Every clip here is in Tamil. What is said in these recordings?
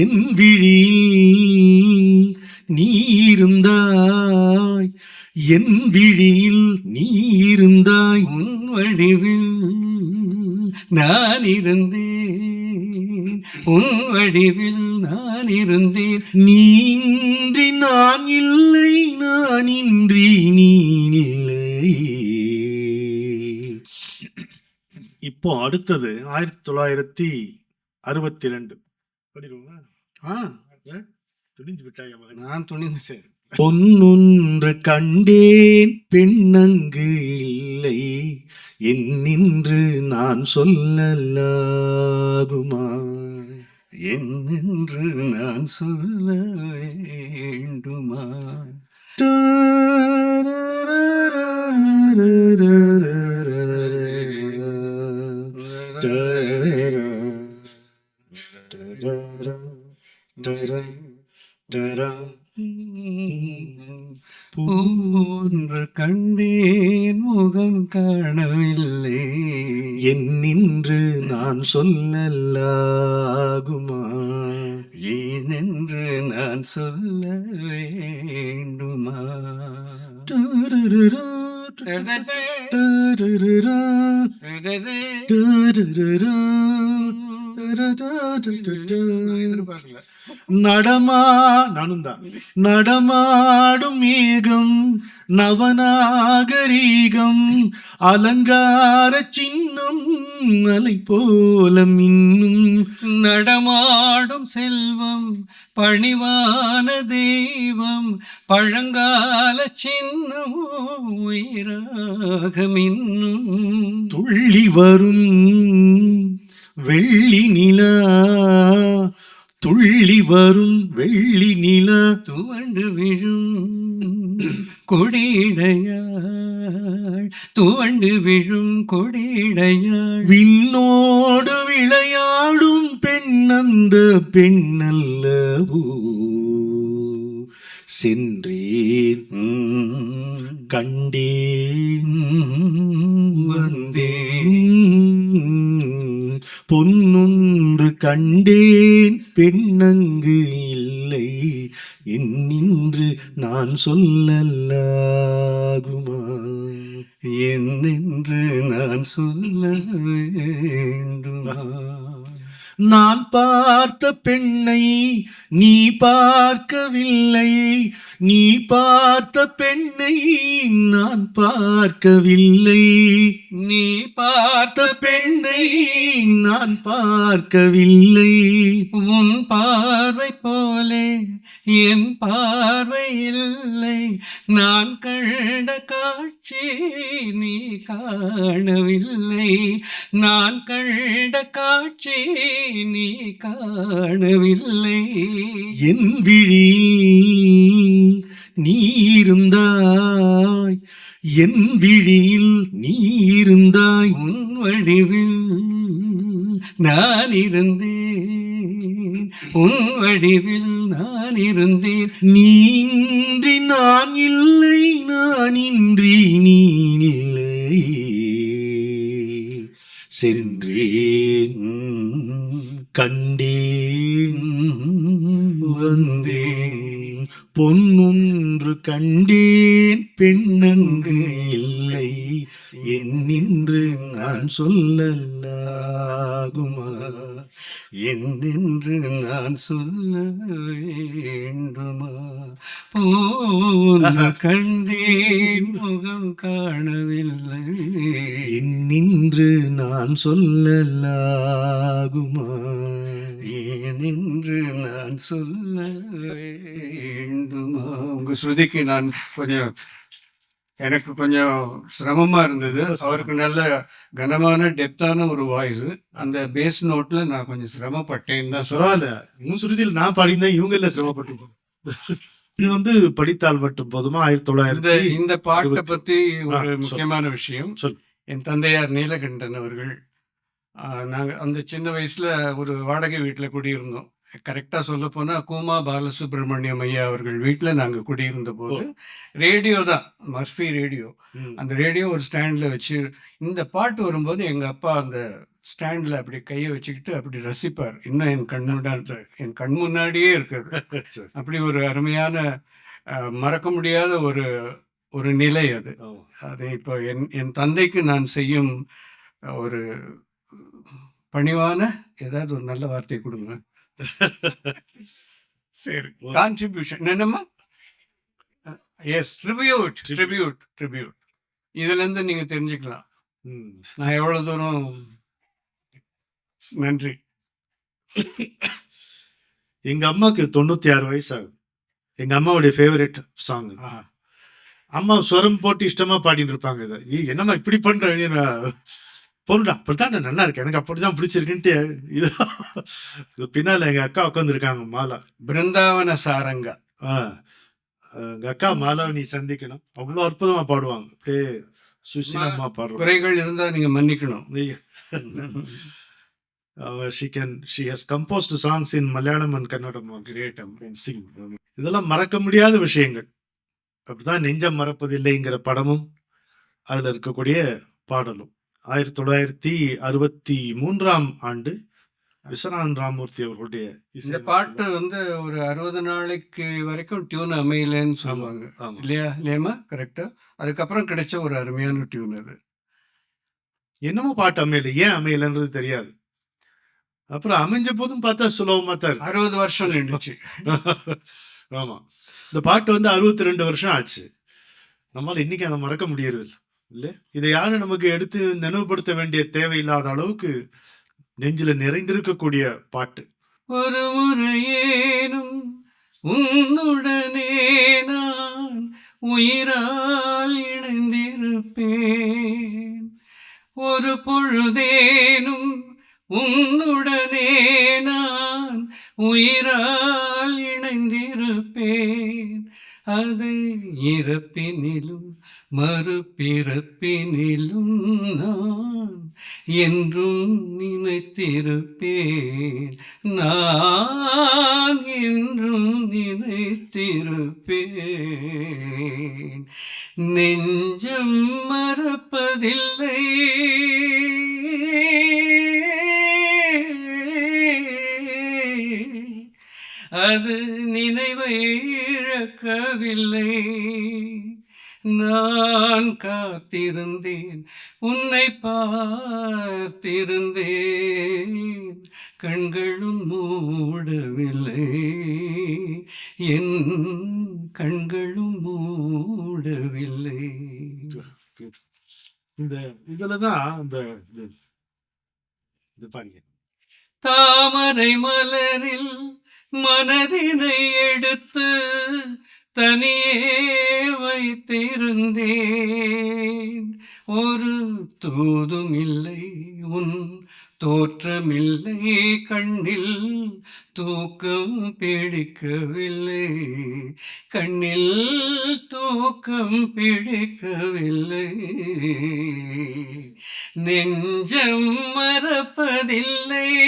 என் விழியில் நீ இருந்தாய் என் விழியில் நீ இருந்தாய் உன் வடிவில் நான் இருந்தேன் உன் வடிவில் நான் இருந்தேன் நீன்றி நான் இல்லை நான் இன்றி நீ இல்லை. இப்போ அடுத்தது ஆயிரத்தி தொள்ளாயிரத்தி அறுபத்தி ரெண்டு. ஆ. துணிஞ்சு விட்டாய் மகன்? நான் துணிந்து சரி பொன்னொன்று கண்டேன் பெண்ணங்கு இல்லை. என்னென்று நான் சொல்லலாகுமா? என்னென்று நான் சொல்ல வேண்டுமா? போன்று கண்டேன் முகம் காணவில்லை. என்னென்று நான் சொல்லலாகுமா? ஏனென்று நான் சொல்ல வேண்டுமா? எதிர்பார்க்கல. நடமா நானும் தான். நடமாடும் மேகம் நவநாகரீகம் அலங்கார சின்னம் அலை போல மின்னும். நடமாடும் செல்வம் பணிவான தெய்வம் பழங்கால சின்னம் உயிராக மின்னும். துள்ளி வரும் வெள்ளி நிலா துள்ளி வரும் வெள்ளி நிலா துவண்டு விழும் கொடிடையாள் துவண்டு விழும் கொடிடையாள் விண்ணோடு விளையாடும் பெண்ணந்த பெண்ணல்லவோ சென்றேன் கண்டேன். கண்டேன் பெண்ணங்கு இல்லை. என்னின்று நான் சொல்லலாகுமா? என்னென்று நான் சொல்ல வேண்டுமா நான் பார்த்த பெண்ணை நீ பார்க்கவில்லை. நீ பார்த்த பெண்ணை நான் பார்க்கவில்லை. நீ பார்த்த பெண்ணை நான் பார்க்கவில்லை. உன் பார்வை போலே என் பார்வை இல்லை. நான் கண்ட காட்சி நீ காணவில்லை. நான் கண்ட காட்சி நீ காணவில்லை. என் விழியில் நீ இருந்தாய். என் விழியில் நீ இருந்தாய். உன் வடிவில் நான் இருந்தேன். உன் வடிவில் நான் இருந்தேன். நீன்றி நான் இல்லை நான் இன்றி நீ இல்லை. சென்றேன். கண்டேன் வந்தேன். பொன்னொன்று கண்டேன் பெண்ணங்கு இல்லை. என்னென்று நான் சொல்லலாகுமா? என்னென்று நான் சொல்ல வேண்டுமா? போன கண்டேன் முகம் காணவில்லை. என்னென்று நான் சொல்லலாகுமா? ஏனென்று நான் சொல்ல வேண்டுமா? உங்க ஸ்ருதிக்கு நான் கொஞ்சம் எனக்கு கொஞ்சம் சிரமமா இருந்தது. அவருக்கு நல்ல கனமான டெப்தான ஒரு வாய்ஸ் அந்த பேஸ் நோட்ல நான் கொஞ்சம் சிரமப்பட்டேன்னு தான். பரவாயில்ல. உன் சுருதியில் நான் பாடியிருந்தேன் இவங்க எல்லாம் சிரமப்பட்டு இது வந்து படித்தால் மட்டும் போதுமா? ஆயிரத்தி தொள்ளாயிரத்தி இந்த பாட்டை பத்தி ஒரு. முக்கியமான விஷயம். சொல். என் தந்தையார் நீலகண்டன் அவர்கள் ஆ, நாங்க அந்த சின்ன வயசுல ஒரு வாடகை வீட்டுல குடியிருந்தோம். கரெக்டா சொல்ல போனா கூமா பாலசுப்ரமணியம் ஐயா அவர்கள் வீட்டுல நாங்க குடியிருந்த போது ரேடியோ தான் மர்ஃபி ரேடியோ. அந்த ரேடியோ ஒரு ஸ்டாண்ட்ல வச்சு இந்த பாட்டு வரும்போது எங்க அப்பா அந்த ஸ்டாண்டில் அப்படி கையை வச்சுக்கிட்டு அப்படி ரசிப்பார் இன்னும் என் கண் முன்னாடி என் கண் முன்னாடியே இருக்குது சரி. அப்படி ஒரு அருமையான மறக்க முடியாத ஒரு ஒரு நிலை அது. அது இப்போ என் என் தந்தைக்கு நான் செய்யும் ஒரு பணிவான ஏதாவது ஒரு நல்ல வார்த்தை கொடுங்க சரி. கான்ட்ரிபியூஷன் என்னம்மா? எஸ் ட்ரிபியூட் ட்ரிபியூட் ட்ரிபியூட் இதுலேருந்து நீங்கள் தெரிஞ்சுக்கலாம். நான் எவ்வளோ தூரம் நன்றி. எங்க அம்மாக்கு தொண்ணூத்தி ஆறு வயசு ஆகுது எங்க அம்மாவுடைய ஃபேவரட் சாங். அம்மா ஸ்வரம் போட்டு இஷ்டமா பாடிட்டு இருப்பாங்க இதை. "ஏய், என்னம்மா இப்படி பண்ற? நீ?" நான், பொருடா அப்படித்தான் நல்லா இருக்கு எனக்கு அப்படிதான் பிடிச்சிருக்குன்ட்டு இது. பின்னால எங்க அக்கா உட்காந்துருக்காங்க மாலா. பிருந்தாவன சாரங்கா. எங்க அக்கா மாலாவை நீ சந்திக்கணும். அவ்வளவு அற்புதமா பாடுவாங்க. அப்படியே சுசீலமா பாடுறாங்க குறைகள் இருந்தால் நீங்கள் மன்னிக்கணும். She can she has composed songs in Malayalam and Kannada great sing இதெல்லாம் மறக்க முடியாத விஷயங்கள். அப்படிதான் நெஞ்சம் மறப்பதில்லைங்கிற படமும் அதுல இருக்கக்கூடிய பாடலும். ஆயிரத்தி தொள்ளாயிரத்தி அறுபத்தி மூன்றாம் ஆண்டு விஸ்வநாதன் ராமூர்த்தி அவர்களுடைய இந்த பாட்டு வந்து ஒரு அறுபது நாளைக்கு வரைக்கும் டியூன் அமையலன்னு சொல்லுவாங்க. இல்லையா இல்லையாம்மா? கரெக்டா அதுக்கப்புறம் கிடைச்ச ஒரு அருமையான டியூன் அது. என்னமோ பாட்டு அமையல ஏன் அமையலன்றது தெரியாது. அப்புறம் அமைஞ்ச போதும் பார்த்தா சுலபமா தான் அறுபது வருஷம் நின்றுச்சு ஆமா. இந்த பாட்டு வந்து அறுபத்தி ரெண்டு வருஷம் ஆச்சு. நம்மளால இன்னைக்கு அதை மறக்க முடியறது இல்ல? இதை யாரும் நமக்கு எடுத்து நினைவுபடுத்த வேண்டிய தேவையில்லாத அளவுக்கு நெஞ்சில நிறைந்திருக்கக்கூடிய பாட்டு. ஒரு முறையேனும் உன்னுடனே நான் உயிர் உன்னை பார்த்திருந்தேன். கண்களும் மூடவில்லை. என் கண்களும் மூடவில்லை. இந்த இதுலதான் அந்த இது பாருங்க. தாமரை மலரில் மனதினை எடுத்து தனியே வைத்திருந்தேன். ஒரு தூதும் இல்லை உன் தோற்றமில்லை கண்ணில் தூக்கம் பிடிக்கவில்லை. கண்ணில் தூக்கம் பிடிக்கவில்லை. நெஞ்சம் மறப்பதில்லை.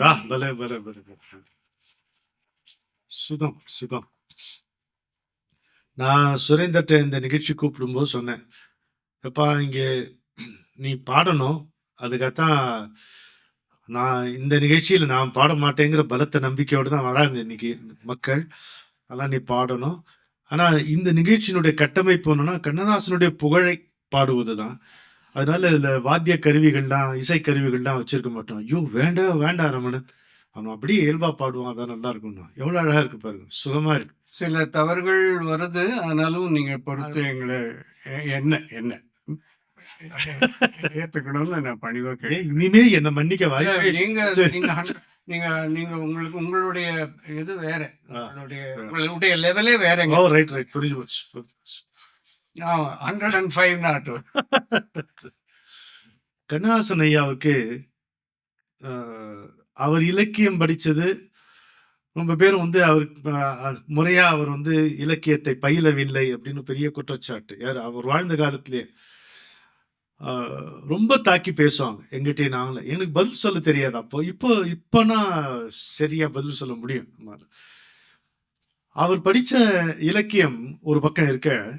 பலே பலே பலே பலே. சுகம் சுகம். நான் சுரேந்தர்ட்ட இந்த நிகழ்ச்சி கூப்பிடும்போது சொன்னேன். எப்பா இங்கே நீ பாடணும். அதுக்காகத்தான் நான் இந்த நிகழ்ச்சியில் நான் பாட மாட்டேங்கிற பலத்த நம்பிக்கையோடு தான் வராங்க இன்னைக்கு மக்கள். அதெல்லாம் நீ பாடணும். ஆனால் இந்த நிகழ்ச்சியினுடைய கட்டமைப்பு என்னன்னா கண்ணதாசனுடைய புகழை பாடுவது தான் அதனால இதில் வாத்திய கருவிகள்லாம் இசை கருவிகள்லாம் வச்சிருக்க மாட்டோம். ஐயோ வேண்டாம் வேண்டாம் ரமணன். அவன் அப்படியே இயல்பா பாடுவான். அதான் நல்லா இருக்கும்னா. எவ்வளோ அழகா இருக்கு பாருங்க. சுகமா இருக்கு. சில தவறுகள் வருது. ஆனாலும் நீங்க பொறுத்து எங்களை என்ன என்ன? ஏத்துக்கணும்னு நான் பணிவா ஏய், கேட்டேன் இனிமே என்ன மன்னிக்க வாய்ப்பே இல்லை. நீங்க சரி. நீங்க நீங்க உங்களுக்கு உங்களுடைய இது வேற. உங்களுடைய உங்களுடைய லெவலே வேறங்க. ஓ ரைட் ரைட் புரிஞ்சு போச்சு. Hundred and five not Kannadasan ஐயாவுக்கு அவர் இலக்கியம் படித்தது ரொம்ப பேரும் வந்து அவர் முறையாக முறையா அவர் வந்து இலக்கியத்தை பயிலவில்லை அப்படின்னு பெரிய குற்றச்சாட்டு. யார் அவர் வாழ்ந்த காலத்திலே ரொம்ப தாக்கி பேசுவாங்க. எங்கிட்டே நாங்களும் எனக்கு பதில் சொல்ல தெரியாது அப்போ. இப்போ இப்போனா சரியா பதில் சொல்ல முடியும். அவர் படித்த இலக்கியம் ஒரு பக்கம் இருக்க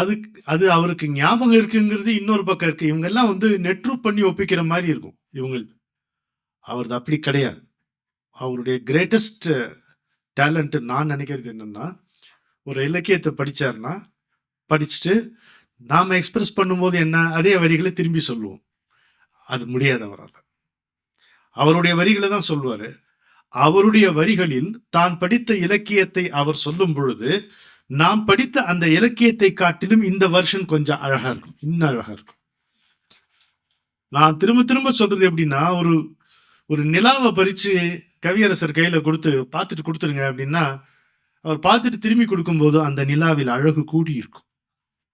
அது அது அவருக்கு ஞாபகம் இருக்குங்கிறது இன்னொரு பக்கம் இருக்கு. இவங்க எல்லாம் வந்து நெட்ரூப் பண்ணி ஒப்பிக்கிற மாதிரி இருக்கும் இவங்க அவரது அப்படி கிடையாது. அவருடைய கிரேட்டஸ்ட் டேலண்ட் நான் நினைக்கிறது என்னன்னா ஒரு இலக்கியத்தை படிச்சாருன்னா படிச்சுட்டு நாம் எக்ஸ்பிரஸ் பண்ணும்போது என்ன அதே வரிகளை திரும்பி சொல்லுவோம். அது முடியாது அவரால். அவருடைய வரிகளை தான் சொல்லுவார். அவருடைய வரிகளில் தான் படித்த இலக்கியத்தை அவர் சொல்லும் பொழுது நாம் படித்த அந்த இலக்கியத்தை காட்டிலும் இந்த வருஷன் கொஞ்சம் அழகா இருக்கும். இன்னும் அழகா இருக்கும். நான் திரும்ப திரும்ப சொல்றது எப்படின்னா ஒரு ஒரு நிலாவை பறிச்சு கவியரசர் கையில கொடுத்து பார்த்துட்டு கொடுத்துருங்க அப்படின்னா அவர் பார்த்துட்டு திரும்பி கொடுக்கும்போது அந்த நிலாவில் அழகு கூடி இருக்கும்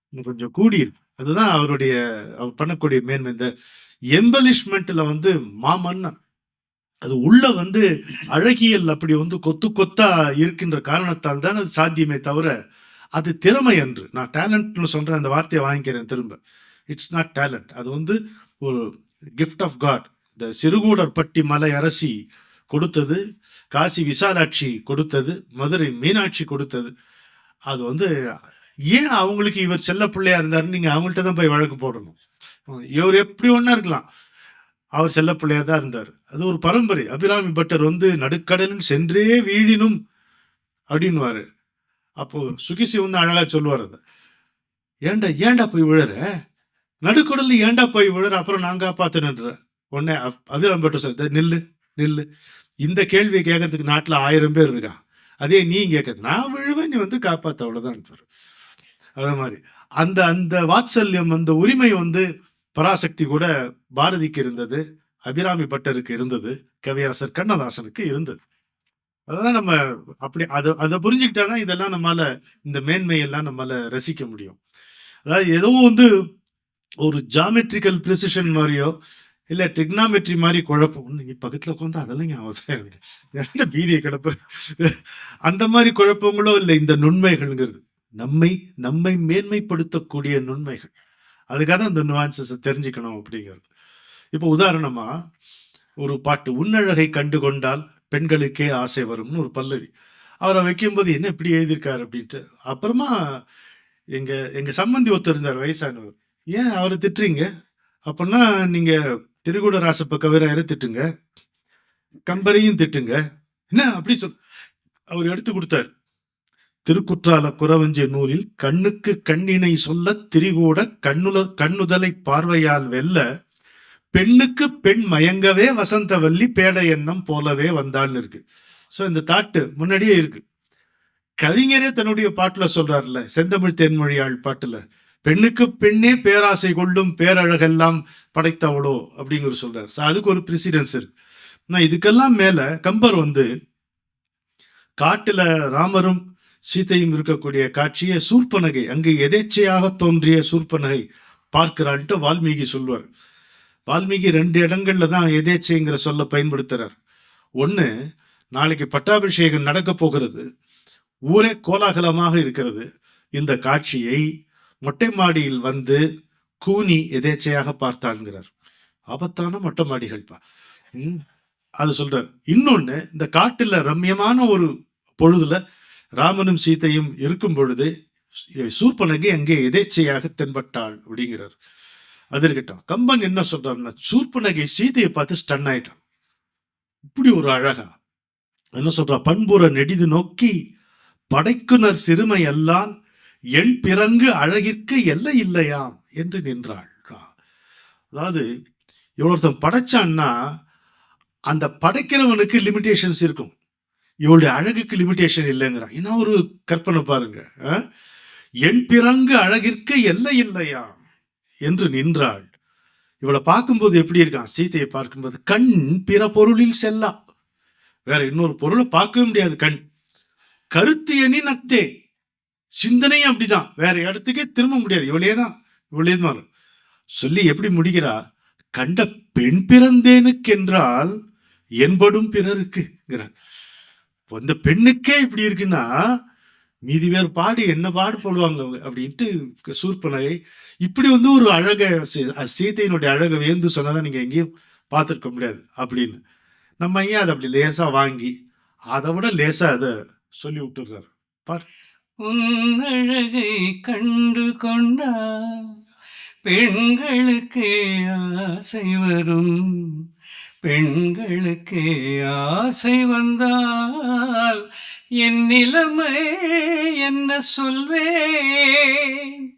இன்னும் கொஞ்சம் கூடி இருக்கும் அதுதான் அவருடைய அவர் பண்ணக்கூடிய மேன்மை. இந்த எம்பலிஷ்மெண்ட்ல வந்து மாமன்னன் அது உள்ள வந்து அழகியல் அப்படி வந்து கொத்து கொத்தா இருக்கின்ற காரணத்தால் தான் அது சாத்தியமே தவிர அது திறமை என்று நான் டேலண்ட்னு சொல்றேன் அந்த வார்த்தையை வாங்கிக்கிறேன் திரும்ப. இட்ஸ் நாட் டேலண்ட் அது வந்து ஒரு கிஃப்ட் ஆஃப் காட் இந்த சிறுகூடற்பட்டி மலை அரசி கொடுத்தது காசி விசாலாட்சி கொடுத்தது மதுரை மீனாட்சி கொடுத்தது. அது வந்து ஏன் அவங்களுக்கு இவர் செல்ல பிள்ளையா இருந்தாருன்னு நீங்க அவங்கள்ட்ட தான் போய் வழக்கு போடணும். இவர் எப்படி ஒன்றா இருக்கலாம். அவர் செல்லப்பிள்ளையாக தான் இருந்தார். அது ஒரு பரம்பரை. அபிராமி பட்டர் வந்து நடுக்கடலில் சென்றே வீழினும் அப்படின்னுவாரு. அப்போது சுகிசி வந்து அழகாக சொல்லுவார் அதை. ஏண்டா ஏண்டா போய் விழற? நடுக்கடலில் ஏன்டா போய் விழற? அப்புறம் நான் காப்பாத்தினன்ற உடனே அபிராமி பட்டர் சார் நில்லு நில்லு. இந்த கேள்வியை கேட்கறதுக்கு நாட்டில் ஆயிரம் பேர் இருக்கான். அதே நீ கேட்கறது. நான் விழுவேன் நீ வந்து காப்பாற்ற அவ்வளோதான் அதே மாதிரி. அந்த அந்த வாத்சல்யம் அந்த உரிமை வந்து பராசக்தி கூட பாரதிக்கு இருந்தது அபிராமி பட்டருக்கு இருந்தது கவியரசர் கண்ணதாசனுக்கு இருந்தது. அதெல்லாம் நம்ம அப்படி அதை அதை புரிஞ்சுக்கிட்டாதான் இதெல்லாம் நம்மால இந்த மேன்மையெல்லாம் நம்மால ரசிக்க முடியும். அதாவது ஏதோ வந்து ஒரு ஜாமெட்ரிக்கல் ப்ரிசிஷன் மாதிரியோ இல்ல ட்ரிக்னாமெட்ரி மாதிரி குழப்பம். நீங்கள் பக்கத்துல உட்காந்து அதெல்லாம் ஞாபகம் பீதியை கிளப்புற அந்த மாதிரி குழப்பங்களோ இல்லை இந்த நுண்மைகள்ங்கிறது. நம்மை நம்மை மேன்மைப்படுத்தக்கூடிய நுண்மைகள். அதுக்காக தான் இந்த நுவான்சஸை தெரிஞ்சுக்கணும் அப்படிங்கிறது. இப்போ உதாரணமாக ஒரு பாட்டு உன்னழகை கண்டு கொண்டால் பெண்களுக்கே ஆசை வரும்னு ஒரு பல்லவி. அவரை வைக்கும்போது என்ன இப்படி எழுதியிருக்காரு அப்படின்ட்டு. அப்புறமா எங்கள் எங்கள் சம்பந்தி ஒருத்தர் இருந்தார் வயசானவர். ஏன் அவரை திட்டுறீங்க? அப்படின்னா நீங்கள் திருகுட ராசப்ப கவிராயரை திட்டுங்க. கம்பரையும் திட்டுங்க. என்ன? அப்படி சொல் அவர் எடுத்து கொடுத்தாரு. திருக்குற்றால குறவஞ்சி நூலில் கண்ணுக்கு கண்ணினை சொல்ல திரிகூட கண்ணுல கண்ணுதலை பார்வையால் வெல்ல பெண்ணுக்கு பெண் மயங்கவே வசந்தவல்லி பேட எண்ணம் போலவே வந்தாள்னு இருக்கு. சோ இந்த தாட்டு முன்னாடியே இருக்கு. கவிஞரே தன்னுடைய பாட்டுல சொல்றாருல செந்தமிழ் தென்மொழியாள் பாட்டுல பெண்ணுக்கு பெண்ணே பேராசை கொள்ளும் பேரழகெல்லாம் படைத்தவளோ அப்படிங்கிற சொல்றாரு. ஸோ அதுக்கு ஒரு பிரசிடென்ஸ் இருக்கு. நான் இதுக்கெல்லாம் மேல கம்பர் வந்து காட்டுல ராமரும் சீத்தையும் இருக்கக்கூடிய காட்சியை சூர்பனகை அங்கு எதேச்சையாக தோன்றிய சூர்பனகை பார்க்கிறாள்ட்டு வால்மீகி சொல்வார். வால்மீகி ரெண்டு இடங்கள்ல தான் எதேச்சைங்கிற சொல்ல பயன்படுத்துறார். ஒண்ணு நாளைக்கு பட்டாபிஷேகம் நடக்க போகிறது. ஊரே கோலாகலமாக இருக்கிறது. இந்த காட்சியை மொட்டை மாடியில் வந்து கூனி எதேச்சையாக பார்த்தாள்ங்கிறார். ஆபத்தான மொட்டை மாடிகள்ப்பா. அது சொல்றார். இன்னொன்னு இந்த காட்டுல ரம்யமான ஒரு பொழுதுல ராமனும் சீதையும் இருக்கும் பொழுது சூர்பனகை அங்கே எதேச்சையாக தென்பட்டாள் அப்படிங்கிறார். அது இருக்கட்டும். கம்பன் என்ன சொல்றாருன்னா சூர்பனகை சீதையை பார்த்து ஸ்டன் ஆயிட்டான். இப்படி ஒரு அழகா. என்ன சொல்றா? பண்புற நெடிது நோக்கி படைக்குனர் சிறுமை எல்லாம் என் பிறங்கு அழகிற்கு எல்லை இல்லையாம் என்று நின்றாள் அதாவது இவ்வளோருத்தன் படைச்சான்னா அந்த படைக்கிறவனுக்கு லிமிடேஷன்ஸ் இருக்கும். இவளுடைய அழகுக்கு லிமிட்டேஷன் இல்லைங்கிறான். என்ன ஒரு கற்பனை பாருங்க ஆ? என் பிறங்கு அழகிற்கு எல்லை இல்லையா? என்று நின்றாள். இவளை பார்க்கும்போது எப்படி இருக்கான்? சீதையை பார்க்கும்போது கண் பிற பொருளில் செல்லா. வேற இன்னொரு பொருளை பார்க்கவே முடியாது கண். கருத்து எனின் நத்தே. சிந்தனையும் அப்படிதான். வேற இடத்துக்கே திரும்ப முடியாது. இவளே தான் இவளே தான் சொல்லி எப்படி முடிகிறா? கண்ட பெண் பிறந்தேனுக்கென்றால் என்படும் பிறருக்குங்கிறான். இந்த பெண்ணுக்கே இப்படி இருக்குன்னா மீதி வேறு பாடு என்ன பாடு போடுவாங்க அவங்க? அப்படின்ட்டு சூர்பனகை இப்படி வந்து ஒரு அழக சீ- சீதையினுடைய அழகை வேந்து சொன்னதை நீங்கள் எங்கேயும் பார்த்துருக்க முடியாது அப்படின்னு. நம்ம ஏன் அதை அப்படி லேசாக வாங்கி அதை விட லேசாக அதை சொல்லி விட்டுறாரு பார். உன்னழகை கண்டு கொண்டால் பெண்களுக்கே ஆசை வரும். பெண்களுக்கே ஆசை வந்தால் என் நிலைமை என்ன சொல்வேன்?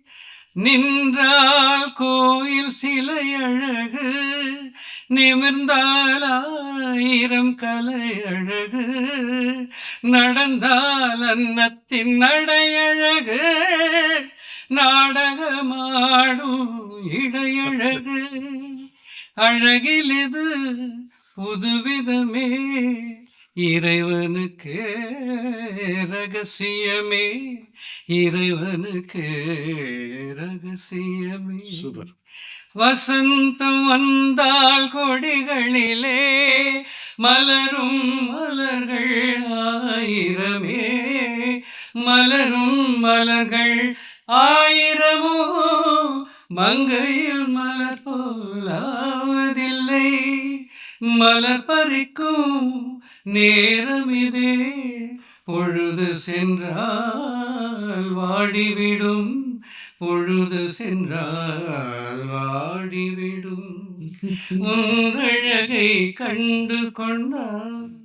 நின்றால் கோயில் சிலை அழகு நிமிர்ந்தால் ஆயிரம் கலை அழகு நடந்தால் அன்னத்தின் நடையழகு நாடகமாடும் இடையழகு. அழகில் இது புதுவிதமே. இறைவனுக்கு ரகசியமே. இறைவனுக்கு ரகசியமே. சூப்பர். வசந்தம் வந்தால் கொடிகளிலே மலரும் மலர்கள் ஆயிரமே. மலரும் மலர்கள் ஆயிரமோ. மங்கையில் மலர் போலாவதில்லை மலர் பறிக்கும் நேரம் இதே. பொழுது சென்றால் வாடிவிடும். பொழுது சென்றால் வாடிவிடும். உங்களழகை கண்டு கொண்டால்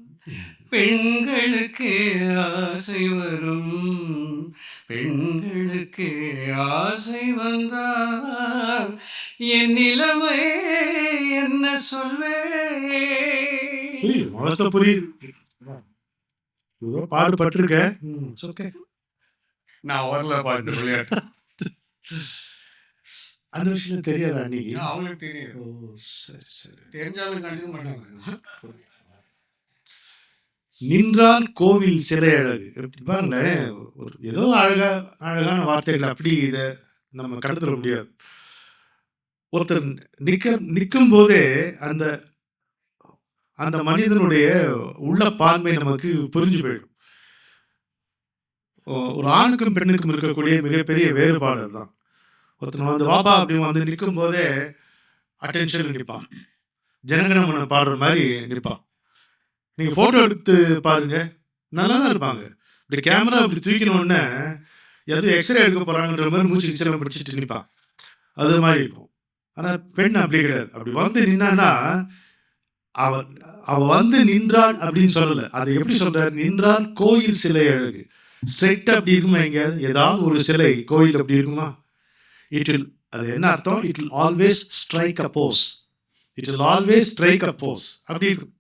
பெண்களுக்கு ஆசை வரும். பெண்களுக்கு ஆசை வந்தால் என் நிலைமை என்ன சொல்வேன்? புரியுது? பாடுபட்டிருக்க. நான் வரல பாட்டு அந்த விஷயம் தெரியாதா அன்னைக்கு? அவங்களுக்கு தெரியும் ஓ சரி சரி. தெரிஞ்சாலும் கண்டுக்க மாட்டாங்க. நின்றால் கோவில் சிறை அழகு எப்படி பாருங்களேன் ஒரு ஏதோ அழகா அழகான வார்த்தைகள் அப்படி இதை நம்ம கடத்திட முடியாது. ஒருத்தர் நிற்க நிற்கும் போதே அந்த அந்த மனிதனுடைய உள்ள பான்மை நமக்கு புரிஞ்சு போயிடும். ஒரு ஆணுக்கும் பெண்ணுக்கும் இருக்கக்கூடிய மிகப்பெரிய வேறுபாடு தான் ஒருத்தன் வந்து வாபா அப்படின்னு வந்து நிற்கும் போதே அட்டென்ஷன் நிற்பான் ஜனகணமன பாடுற மாதிரி நிற்பான் நீங்கள் ஃபோட்டோ எடுத்து பாருங்க. நல்லா தான் இருப்பாங்க. இப்படி கேமரா இப்படி தூக்கினோடனே எதுவும் எக்ஸ்ரே எடுக்க போகிறாங்கன்ற மாதிரி மூச்சு கிச்சலம் பிடிச்சிட்டு நிற்பான் அது மாதிரி இருக்கும். ஆனால் பெண் அப்படி கிடையாது. அப்படி வந்து நின்னான்னா அவ அவ வந்து நின்றாள் அப்படின்னு சொல்லலை. அதை எப்படி சொல்றாரு? நின்றால் கோயில் சிலை அழகு. ஸ்ட்ரெயிட்டாக அப்படி இருக்குமா எங்கேயாவது ஏதாவது ஒரு சிலை கோயில் அப்படி இருக்குமா? இட் வில் அது என்ன அர்த்தம்? It will always strike a pose it will always strike a pose அப்படி இருக்கும்.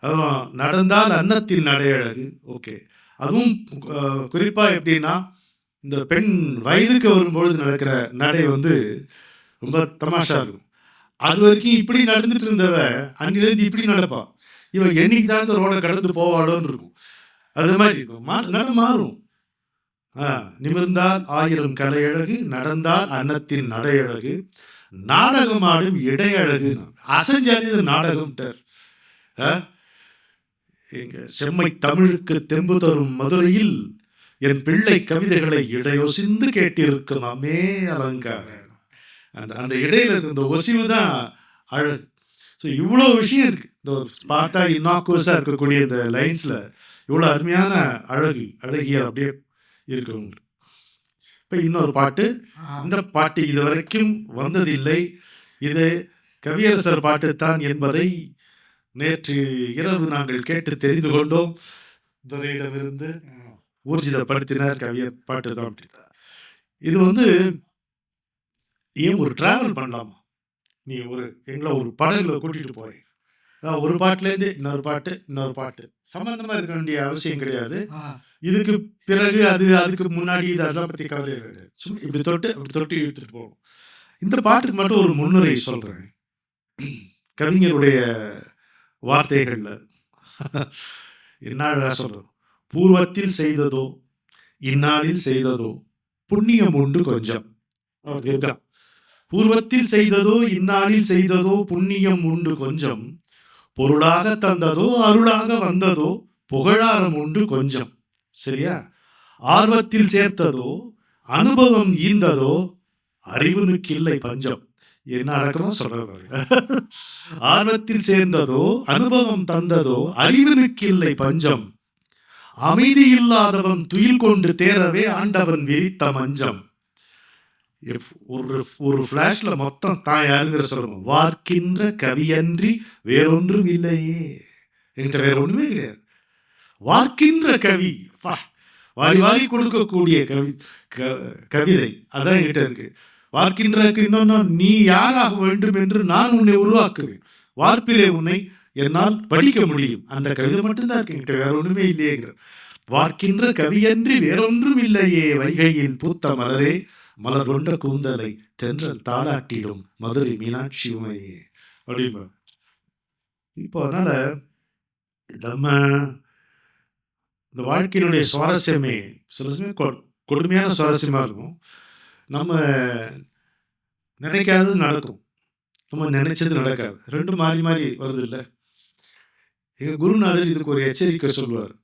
அதுவும் நடந்தால் அன்னத்தின் நடையழகு. ஓகே அதுவும் குறிப்பாக எப்படின்னா இந்த பெண் வயதுக்கு வரும்பொழுது நடக்கிற நடை வந்து ரொம்ப தமாஷா இருக்கும். அது வரைக்கும் இப்படி நடந்துட்டு இருந்தவ அன்னிலேருந்து இப்படி நடப்பான் இவன் என்னைக்கு தான் இந்த ரோடை கடந்து போவாளோன்னு இருக்கும். அது மாதிரி இருக்கும். மா நட மாறும். ஆ, நிமிர்ந்தால் ஆயிரம் கலையழகு நடந்தால் அன்னத்தின் நடையழகு நாடகம் ஆடும் இடையழகு அசைஞ்சாலே இது நாடகம்ட்டார். எங்கள் செம்மை தமிழுக்கு தெம்பு தரும் மதுரையில் என் பிள்ளை கவிதைகளை இடையொசிந்து கேட்டிருக்கும் அலங்கார அலங்காரம். அந்த அந்த இடையில இருந்த ஒசிவு தான் அழகு. ஸோ இவ்வளோ விஷயம் இருக்கு. இந்த பார்த்தா இன்னாக்குவஸாக இருக்கக்கூடிய இந்த லைன்ஸில் இவ்வளோ அருமையான அழகு அழகிய அப்படியே இருக்குங்க இப்போ இன்னொரு பாட்டு. அந்த பாட்டு இதுவரைக்கும் வந்ததில்லை. இது கவியரசர் பாட்டு தான் என்பதை நேற்று இரவு நாங்கள் கேட்டு தெரிந்து கொண்டோம். துரையிடமிருந்து ஊர்ஜிதப்படுத்தினார் கவியர் பாட்டு தான். இது வந்து ஏன் ஒரு டிராவல் பண்ணலாமா? நீ ஒரு எங்களை ஒரு படகுல கூட்டிட்டு போய் ஒரு பாட்டுலேருந்து இன்னொரு பாட்டு இன்னொரு பாட்டு. சம்பந்தமா இருக்க வேண்டிய அவசியம் கிடையாது. இதுக்கு பிறகு அது அதுக்கு முன்னாடி இது அதெல்லாம் பத்தி கவலை கிடையாது. சும்மா இப்படி தொட்டு இப்படி தொட்டு இழுத்துட்டு போகும் இந்த பாட்டுக்கு மட்டும் ஒரு முன்னுரை சொல்றேன். கவிஞருடைய வார்த்தைகளில். என்ன சொல்கிறோம் சொல்றோம் பூர்வத்தில் செய்ததோ இந்நாளில் செய்ததோ புண்ணியம் உண்டு கொஞ்சம். பூர்வத்தில் செய்ததோ இந்நாளில் செய்ததோ புண்ணியம் உண்டு கொஞ்சம். பொருளாக தந்ததோ அருளாக வந்ததோ புகழாரம் உண்டு கொஞ்சம். சரியா? ஆர்வத்தில் சேர்த்ததோ அனுபவம் ஈந்ததோ அறிவனுக்கு இல்லை பஞ்சம். என்ன அடக்கமா சொல்றாரு ஆர்வத்தில் சேர்ந்ததோ அனுபவம் தந்ததோ அறிவனுக்கு இல்லை பஞ்சம். அமைதி இல்லாதவன் துயில் கொண்டு தேரவே ஆண்டவன் வெறித்த மஞ்சம். ஒரு ஒரு ஃபிளாஷ்ல மொத்தம் தான் யாருங்கிற சொல்லணும் வார்க்கின்ற கவியன்றி வேறொன்றும் இல்லையே. என்கிட்ட வேற ஒண்ணுமே கிடையாது. வார்க்கின்ற கவி வாரி வாரி கொடுக்கக்கூடிய கவி க- கவிதை. அதான் என்கிட்ட இருக்கு. வார்க்கின்ற இன்னொன்னு நீ யாராக வேண்டும் என்று நான் உன்னை உருவாக்குவேன். வார்ப்பிலே உன்னை என்னால் படிக்க முடியும். அந்த கவிதை மட்டும்தான் இருக்கு. வேற ஒண்ணுமே இல்லையேங்கிற. வார்க்கின்ற கவியன்றி வேறொன்றும் இல்லையே. வைகையின் பூத்த மலரே மலர் கொண்ட கூந்தலை தென்றல் தாளாட்டிடும் மதுரை மீனாட்சி உமையே. அப்படின்னு இப்போ அதனால நம்ம இந்த வாழ்க்கையினுடைய சுவாரஸ்யமே சில சமயம் கொ- கொடுமையான சுவாரஸ்யமா இருக்கும். நம்ம நினைக்காதது நடக்கும். நம்ம நினைச்சது நடக்காது. ரெண்டும் மாறி மாறி வருது இல்லை எங்கள் குருநாதர் இதுக்கு ஒரு எச்சரிக்கை சொல்வார்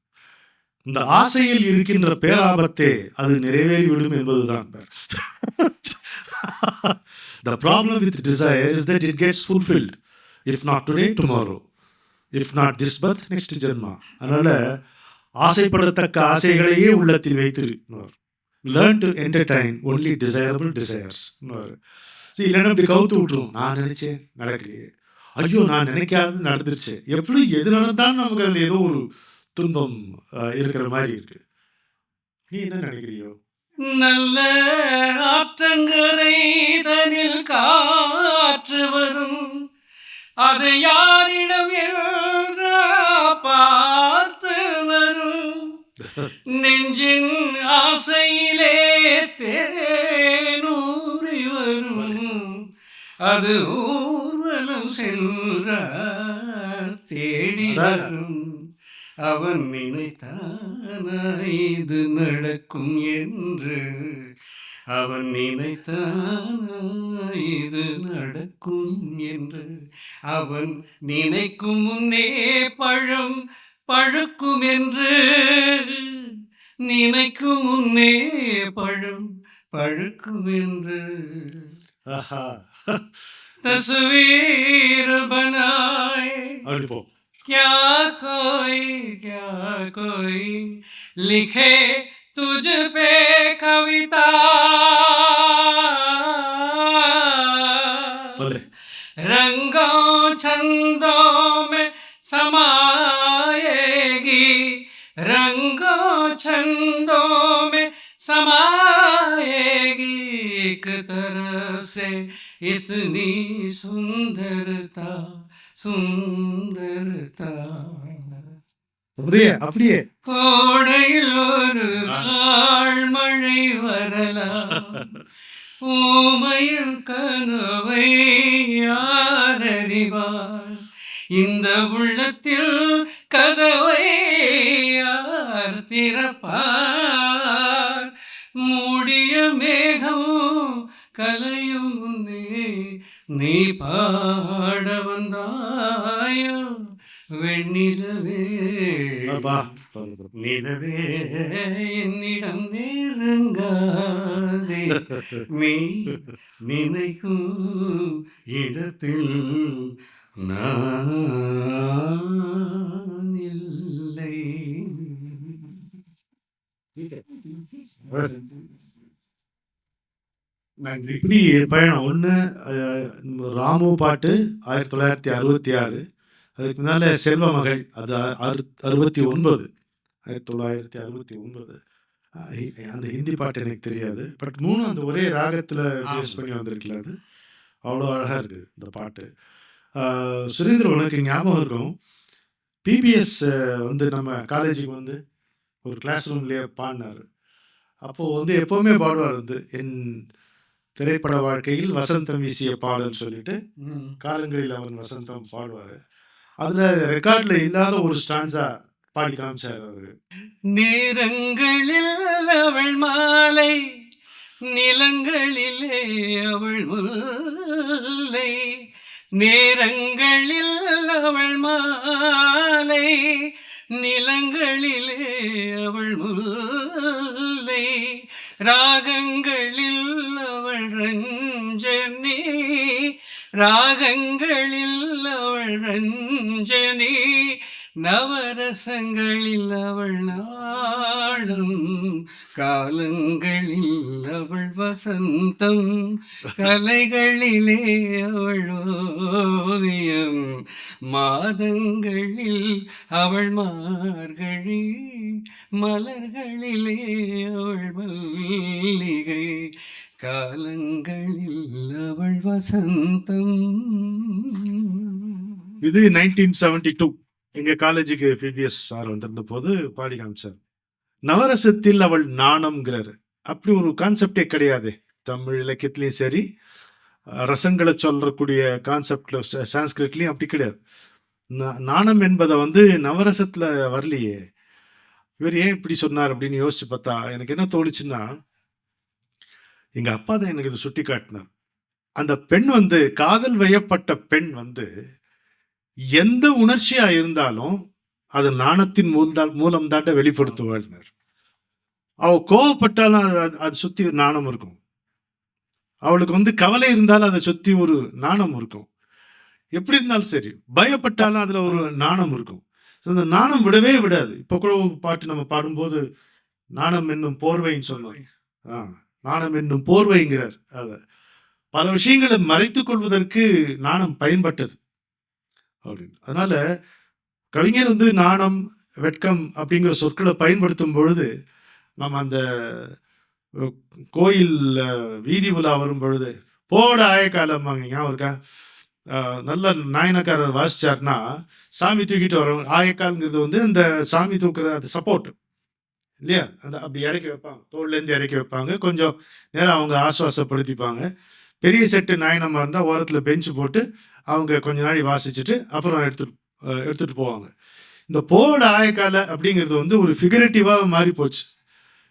இந்த ஆசையில் இருக்கின்ற பேராபத்தே அது நிறைவேறிவிடும் என்பதுதான். The problem with desire is that it gets fulfilled. If not today tomorrow if not this birth next janma. அதனால் ஆசைப்படத்தக்க ஆசைகளையே உள்ளத்தில் வைத்திருக்கிறார் learn to entertain only desirable desires இல்லைன்னா இப்படி கவுத்து விட்டுரும். நான் நினைச்சேன் நடக்கலையே. ஐயோ நான் நினைக்காது நடந்துருச்சு. எப்படி எது நடந்தாலும் நமக்கு அதில் ஏதோ ஒரு துன்பம் அஹ், இருக்கிற மாதிரி இருக்கு? நீ என்ன நினைக்கிறியோ? நல்ல ஆற்றங்கரை தனில் காற்று வரும். அது யாரிடம் பார்த்து வரும். நெஞ்சின் ஆசையிலே தேனூறி வரும் அது ஊர்வலம் சென்ற தேடி வரும் அவன் நினைத்தானா இது நடக்கும் என்று. அவன் நினைத்தானா இது நடக்கும் என்று. அவன் நினைக்கும் முன்னே பழம் பழுக்கும் என்று நினைக்கும் முன்னே பழம் பழுக்கும் என்று ஆஹா तस्वीर बनाए அப்படி போ क्या कोई क्या कोई लिखे तुझ पे कविता பலே रंगों छंदों में समाएगी रंगों छंदों में समाएगी एक तरह से इतनी सुंदरता सुंदरता அப்படியே அப்படியே கோடையில் ஒரு நாள் மழை வரலாம் ஊமையின் கனவை யார் அறிவார் இந்த உள்ளத்தில் கதவை யார் திறப்பார் மூடிய மேகம் கலையும் முன்னே நீ பாட வந்தாயோ? வெண்ணிலவே நிலவே என்னிடம் நெருங்காதே. நீ நினைக்கும் இடத்தில் நான் இப்படி பயணம். ஒன்று ராமு பாட்டு ஆயிரத்தி தொள்ளாயிரத்தி அறுபத்தி ஆறு. அதுக்கு முன்னால செல்வ மகள் அது அறு அறுபத்தி ஒன்பது. ஆயிரத்தி தொள்ளாயிரத்தி அறுபத்தி ஒன்பது. அந்த ஹிந்தி பாட்டு எனக்கு தெரியாது. பட் மூணு அந்த ஒரே ராகத்தில் பேஸ் பண்ணி வந்திருக்குல்ல அது. அவ்வளோ அழகாக இருக்குது இந்த பாட்டு. சுரேந்தர் உனக்கு ஞாபகம் இருக்கும்? பிபிஎஸ் வந்து நம்ம காலேஜுக்கு வந்து ஒரு கிளாஸ் ரூம்லேயே பாடினார். அப்போது வந்து எப்போவுமே பாடுவார் வந்து. என் திரைப்பட வாழ்க்கையில் வசந்தம் வீசிய பாடல் சொல்லிட்டு. காலங்களில் அவன் வசந்தம் பாடுவார். அதில் ரெக்கார்டில் இல்லாத ஒரு ஸ்டான்ஸா பாடி காமிச்சார் அவரு. நேரங்களில் அவள் மாலை நிலங்களிலே அவள் முல்லை. நேரங்களில் அவள் மாலை நிலங்களிலே அவள் முல்லை ராகங்களில் அவள் ரஞ்சனி ராகங்களில் அவள் ரஞ்சனி. நவரசங்களில் அவள் நாடும் காலங்களில் அவள் வசந்தம் கலைகளிலே அவள் ஓவியம் மாதங்களில் அவள் மார்கழி மலர்களிலே அவள் மல்லிகை காலங்களில் அவள் வசந்தம். இது நைன்டீன் செவன்டி டூ எங்கள் காலேஜுக்கு பிபிஎஸ் சார் வந்திருந்த போது பாடி காமிச்சார். நவரசத்தில் அவள் நாணம்ங்கிறாரு. அப்படி ஒரு கான்செப்டே கிடையாது. தமிழ் இலக்கியத்துலேயும் சரி ரசங்களை சொல்லக்கூடிய கான்செப்டில் சான்ஸ்கிரிட்லேயும் அப்படி கிடையாது. நா- நாணம் என்பதை வந்து நவரசத்தில் வரலையே. இவர் ஏன் இப்படி சொன்னார் அப்படின்னு யோசிச்சு பார்த்தா எனக்கு என்ன தோணுச்சுன்னா எங்கள் அப்பா தான் எனக்கு இதை சுட்டி காட்டினார் அந்த பெண் வந்து காதல் வயப்பட்ட பெண் வந்து எந்த உணர்ச்சியா இருந்தாலும் அது நாணத்தின் மூலம் மூலம் தாண்ட வெளிப்படுத்துவாள்னர். அவ கோவப்பட்டாலும் அது- அது- சுத்தி ஒரு நாணம் இருக்கும். அவளுக்கு வந்து கவலை இருந்தாலும் அதை சுத்தி ஒரு நாணம் இருக்கும். எப்படி இருந்தாலும் சரி பயப்பட்டாலும் அதுல ஒரு நாணம் இருக்கும். அந்த நாணம் விடவே விடாது. இப்ப கூட பாட்டு நம்ம பாடும்போது நாணம் என்னும் போர்வைன்னு சொல்லுவேன் ஆ, நாணம் என்னும் போர்வைங்கிறார் அத பல விஷயங்களை மறைத்துக் கொள்வதற்கு நாணம் பயன்பட்டது. அப்படின்னு. அதனால கவிஞர் வந்து நாணம் வெட்கம் அப்படிங்கிற சொற்களை பயன்படுத்தும் பொழுது நம்ம அந்த கோயில் வீதி உலா வரும் பொழுது போட ஆயக்காலம்பாங்க ஞாபகம் இருக்கா? நல்ல நாயனக்காரர் வாசிச்சார்னா சாமி தூக்கிட்டு வரோம் ஆயக்கால்ங்கிறது வந்து அந்த சாமி தூக்குற அது சப்போர்ட் இல்லையா? அந்த அப்படி இறக்கி வைப்பாங்க. தோல்ல இருந்து இறக்கி வைப்பாங்க. கொஞ்சம் நேரம் அவங்க ஆசுவாசப்படுத்திப்பாங்க பெரிய செட்டு நாயனமாக இருந்தால் ஓரத்தில் பெஞ்சு போட்டு அவங்க கொஞ்ச நாள் வாசிச்சுட்டு அப்புறம் எடுத்துட்டு எடுத்துகிட்டு போவாங்க. இந்த போட ஆயக்கால அப்படிங்கிறது வந்து ஒரு ஃபிகரேட்டிவாக மாறி போச்சு.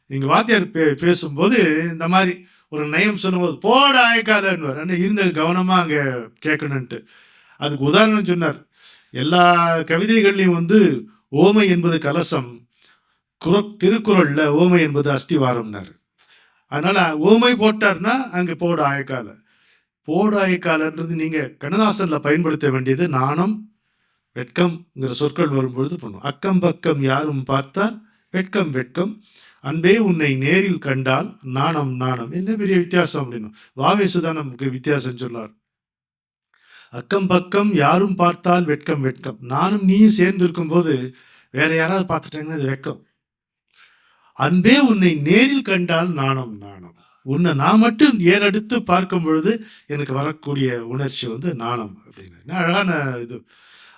எங்க வாத்தியார் பே பேசும்போது இந்த மாதிரி ஒரு நயம் சொல்லும்போது போட ஆயக்காலன்னுவார். ஆனால் இருந்த கவனமாக அங்கே கேட்கணுன்ட்டு. அதுக்கு உதாரணம் சொன்னார். எல்லா கவிதைகள்லையும் வந்து ஓமை என்பது கலசம் குர திருக்குறளில் ஓமை என்பது அஸ்திவாரம்னாரு. அதனால ஓமை போட்டார்னா அங்கே போட ஆயக்கால. போட ஆயக்காலன்றது நீங்கள் கண்ணதாசன்ல பயன்படுத்த வேண்டியது நாணம் வெட்கம்ங்கிற சொற்கள் வரும்பொழுது பண்ணும் அக்கம் பக்கம் யாரும் பார்த்தால் வெட்கம் வெட்கம். அன்பே உன்னை நேரில் கண்டால் நாணம் நாணம். என்ன பெரிய வித்தியாசம் அப்படின்னு. வாவேசு தான் நமக்கு வித்தியாசம் சொன்னார் அக்கம் பக்கம் யாரும் பார்த்தால் வெட்கம் வெட்கம். நானும் நீயும் சேர்ந்து இருக்கும்போது வேற யாராவது பார்த்துட்டாங்கன்னா அது வெட்கம். அன்பே உன்னை நேரில் கண்டால் நாணம் நாணம் உன்னை நான் மட்டும் ஏறெடுத்து பார்க்கும் பொழுது எனக்கு வரக்கூடிய உணர்ச்சி வந்து நாணம் அப்படின்னு. என்ன அழகான இது.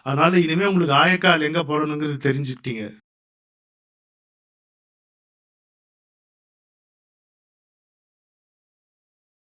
அதனால இனிமேல் உங்களுக்கு ஆயக்கால் எங்கே போடணுங்கிறது தெரிஞ்சுக்கிட்டீங்க.